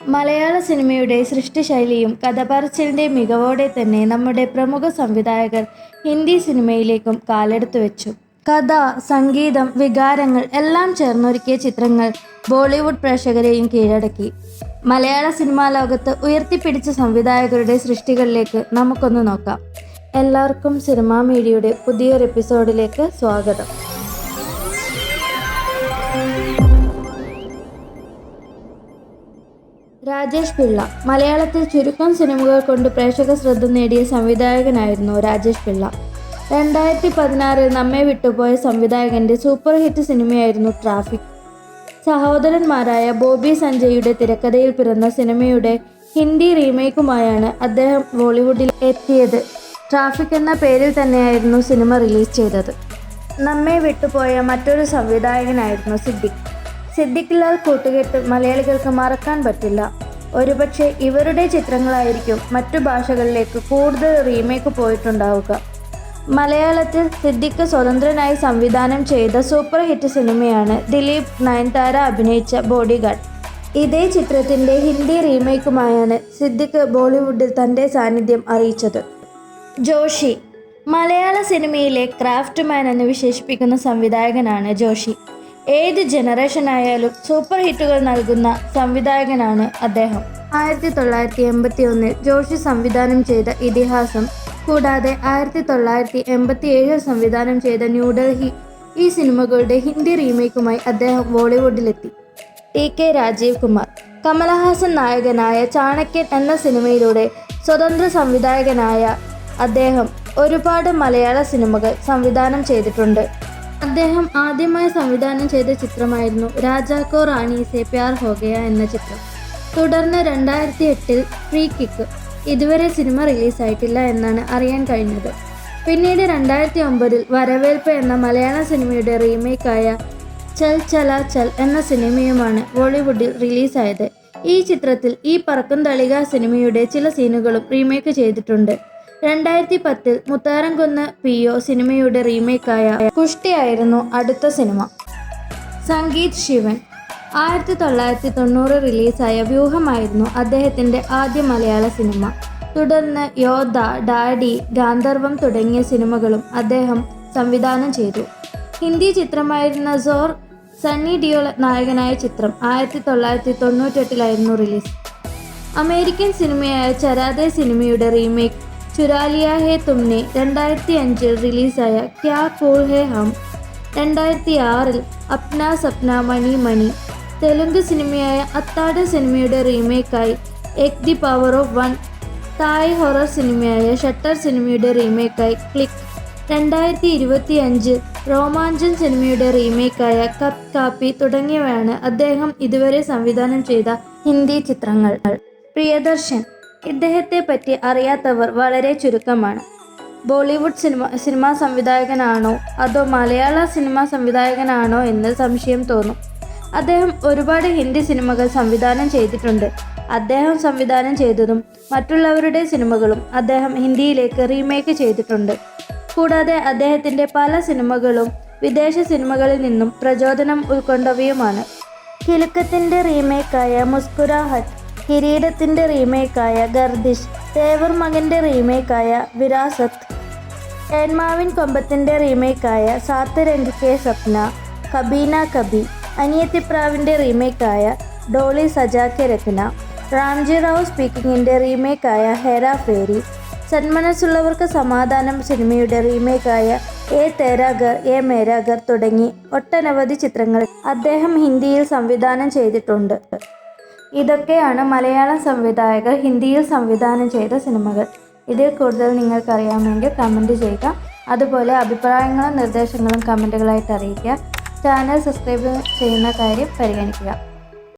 മലയാള സിനിമയുടെ സൃഷ്ടിശൈലിയും കഥപറച്ചിലിന്റെ മികവോടെ തന്നെ നമ്മുടെ പ്രമുഖ സംവിധായകർ ഹിന്ദി സിനിമയിലേക്കും കാലെടുത്തു വെച്ചു. കഥ സംഗീതം വികാരങ്ങൾ എല്ലാം ചേർന്നൊരുക്കിയ ചിത്രങ്ങൾ ബോളിവുഡ് പ്രേക്ഷകരെയും കീഴടക്കി. മലയാള സിനിമാ ലോകത്ത് ഉയർത്തിപ്പിടിച്ച സംവിധായകരുടെ സൃഷ്ടികളിലേക്ക് നമുക്കൊന്ന് നോക്കാം. എല്ലാവർക്കും സിനിമാ മീഡിയയുടെ പുതിയൊരു എപ്പിസോഡിലേക്ക് സ്വാഗതം. രാജേഷ് പിള്ള. മലയാളത്തിൽ ചുരുക്കം സിനിമകൾ കൊണ്ട് പ്രേക്ഷക ശ്രദ്ധ നേടിയ സംവിധായകനായിരുന്നു രാജേഷ് പിള്ള. രണ്ടായിരത്തി പതിനാറിൽ നമ്മെ വിട്ടുപോയ സംവിധായകന്റെ സൂപ്പർ ഹിറ്റ് സിനിമയായിരുന്നു ട്രാഫിക്. സഹോദരന്മാരായ ബോബി സഞ്ജയുടെ തിരക്കഥയിൽ പിറന്ന സിനിമയുടെ ഹിന്ദി റീമേക്കുമായാണ് അദ്ദേഹം ബോളിവുഡിൽ എത്തിയത്. ട്രാഫിക് എന്ന പേരിൽ തന്നെയായിരുന്നു സിനിമ റിലീസ് ചെയ്തത്. നമ്മെ വിട്ടുപോയ മറ്റൊരു സംവിധായകനായിരുന്നു സിദ്ദിഖ്. സിദ്ദിഖ് ലാൽ കൂട്ടുകെട്ട് മലയാളികൾക്ക് മറക്കാൻ പറ്റില്ല. ഒരുപക്ഷെ ഇവരുടെ ചിത്രങ്ങളായിരിക്കും മറ്റു ഭാഷകളിലേക്ക് കൂടുതൽ റീമേക്ക് പോയിട്ടുണ്ടാവുക. മലയാളത്തിൽ സിദ്ദിഖ് സ്വതന്ത്രനായി സംവിധാനം ചെയ്ത സൂപ്പർ ഹിറ്റ് സിനിമയാണ് ദിലീപ് നയൻതാര അഭിനയിച്ച ബോഡിഗാർഡ്. ഇതേ ചിത്രത്തിന്റെ ഹിന്ദി റീമേക്കുമായാണ് സിദ്ദിഖ് ബോളിവുഡിൽ തന്റെ സാന്നിധ്യം അറിയിച്ചത്. ജോഷി. മലയാള സിനിമയിലെ ക്രാഫ്റ്റ് മാൻ എന്ന് വിശേഷിപ്പിക്കുന്ന സംവിധായകനാണ് ജോഷി. ഏത് ജനറേഷൻ ആയാലും സൂപ്പർ ഹിറ്റുകൾ നൽകുന്ന സംവിധായകനാണ് അദ്ദേഹം. ആയിരത്തി തൊള്ളായിരത്തി എൺപത്തി ഒന്നിൽ ജോഷി സംവിധാനം ചെയ്ത ഇതിഹാസം കൂടാതെ ആയിരത്തി തൊള്ളായിരത്തി എൺപത്തി ഏഴിൽ സംവിധാനം ചെയ്ത ന്യൂഡൽഹി ഈ സിനിമകളുടെ ഹിന്ദി റീമേക്കുമായി അദ്ദേഹം ബോളിവുഡിലെത്തി. ടി കെ രാജീവ് കുമാർ കമലഹാസൻ നായകനായ ചാണക്യൻ എന്ന സിനിമയിലൂടെ സ്വതന്ത്ര സംവിധായകനായ അദ്ദേഹം ഒരുപാട് മലയാള സിനിമകൾ സംവിധാനം ചെയ്തിട്ടുണ്ട്. അദ്ദേഹം ആദ്യമായി സംവിധാനം ചെയ്ത ചിത്രമായിരുന്നു രാജാക്കോ റാണി സെ പ്യാർ ഹോഗയ എന്ന ചിത്രം. തുടർന്ന് രണ്ടായിരത്തി എട്ടിൽ ഫ്രീ കിക്ക്. ഇതുവരെ സിനിമ റിലീസായിട്ടില്ല എന്നാണ് അറിയാൻ കഴിഞ്ഞത്. പിന്നീട് രണ്ടായിരത്തി ഒമ്പതിൽ വരവേൽപ്പ് എന്ന മലയാള സിനിമയുടെ റീമേക്കായ ചൽ ചല ചൽ എന്ന സിനിമയുമാണ് ബോളിവുഡിൽ റിലീസായത്. ഈ ചിത്രത്തിൽ ഈ പറക്കും തളിക സിനിമയുടെ ചില സീനുകളും റീമേക്ക് ചെയ്തിട്ടുണ്ട്. രണ്ടായിരത്തി പത്തിൽ മുത്താരംകുന്ന് പി ഒ സിനിമയുടെ റീമേക്കായ കുഷ്ടിയായിരുന്നു അടുത്ത സിനിമ. സംഗീത് ശിവൻ. ആയിരത്തി തൊള്ളായിരത്തി തൊണ്ണൂറ് റിലീസായ വ്യൂഹമായിരുന്നു അദ്ദേഹത്തിന്റെ ആദ്യ മലയാള സിനിമ. തുടർന്ന് യോദ്ധ ഡാഡി ഗാന്ധർവം തുടങ്ങിയ സിനിമകളും അദ്ദേഹം സംവിധാനം ചെയ്തു. ഹിന്ദി ചിത്രമായിരുന്ന സോർ സണ്ണി ഡിയോൾ നായകനായ ചിത്രം ആയിരത്തി തൊള്ളായിരത്തി തൊണ്ണൂറ്റെട്ടിലായിരുന്നു റിലീസ്. അമേരിക്കൻ സിനിമയായ ചരാതെ സിനിമയുടെ റീമേക്ക് ചുരാലിയ ഹേ തുമ്നെ രണ്ടായിരത്തി അഞ്ചിൽ റിലീസായ ക്യാ ഫോൾ ഹേ ഹം. രണ്ടായിരത്തി ആറിൽ അപ്ന സപ്ന മണി മണി. തെലുങ്ക് സിനിമയായ അത്താട് സിനിമയുടെ റീമേക്കായി Ek the power of one. Thai horror സിനിമയായ Shutter സിനിമയുടെ റീമേക്കായി ക്ലിക്ക് രണ്ടായിരത്തി ഇരുപത്തി അഞ്ച് രോമാഞ്ചൻ സിനിമയുടെ റീമേക്കായ കപ് കാപ്പി തുടങ്ങിയവയാണ് അദ്ദേഹം ഇതുവരെ സംവിധാനം ചെയ്ത ഹിന്ദി ചിത്രങ്ങൾ. പ്രിയദർശൻ ഇദ്ദേഹത്തെ പറ്റി അറിയാത്തവർ വളരെ ചുരുക്കമാണ്. ബോളിവുഡ് സിനിമ സിനിമാ സംവിധായകനാണോ അതോ മലയാള സിനിമാ സംവിധായകനാണോ എന്ന് സംശയം തോന്നും. അദ്ദേഹം ഒരുപാട് ഹിന്ദി സിനിമകൾ സംവിധാനം ചെയ്തിട്ടുണ്ട്. അദ്ദേഹം സംവിധാനം ചെയ്തതും മറ്റുള്ളവരുടെ സിനിമകളും അദ്ദേഹം ഹിന്ദിയിലേക്ക് റീമേക്ക് ചെയ്തിട്ടുണ്ട്. കൂടാതെ അദ്ദേഹത്തിന്റെ പല സിനിമകളും വിദേശ സിനിമകളിൽ നിന്നും പ്രചോദനം ഉൾക്കൊണ്ടവയുമാണ്. കിലുക്കത്തിന്റെ റീമേക്കായ മുസ്കുരാഹട്ട് കിരീടത്തിന്റെ റീമേക്കായ ഗർദിഷ് തേവർ മകന്റെ റീമേക്കായ വിരാസത്ത് ഏൻമാവിൻ കൊമ്പത്തിന്റെ റീമേക്കായ സാത്ത് രംഗ് കെ സ്വപ്ന കബീന കബി അനിയത്തിപ്രാവിന്റെ റീമേക്കായ ഡോളി സജാക്കെ രത്ന റാംജി റാവു സ്പീക്കിങ്ങിന്റെ റീമേക്കായ ഹെരാ ഫേരി സന്മനസ്സുള്ളവർക്ക് സമാധാനം സിനിമയുടെ റീമേക്കായ എ തേരാഗർ എ മേരാഗർ തുടങ്ങി ഒട്ടനവധി ചിത്രങ്ങൾ അദ്ദേഹം ഹിന്ദിയിൽ സംവിധാനം ചെയ്തിട്ടുണ്ട്. ഇതൊക്കെയാണ് മലയാളം സംവിധായകർ ഹിന്ദിയിൽ സംവിധാനം ചെയ്ത സിനിമകൾ. ഇതിൽ കൂടുതൽ നിങ്ങൾക്കറിയാമെങ്കിൽ കമന്റ് ചെയ്യുക. അതുപോലെ അഭിപ്രായങ്ങളും നിർദ്ദേശങ്ങളും കമന്റുകളായിട്ട് അറിയിക്കുക. ചാനൽ സബ്സ്ക്രൈബ് ചെയ്യുന്ന കാര്യം പരിഗണിക്കുക.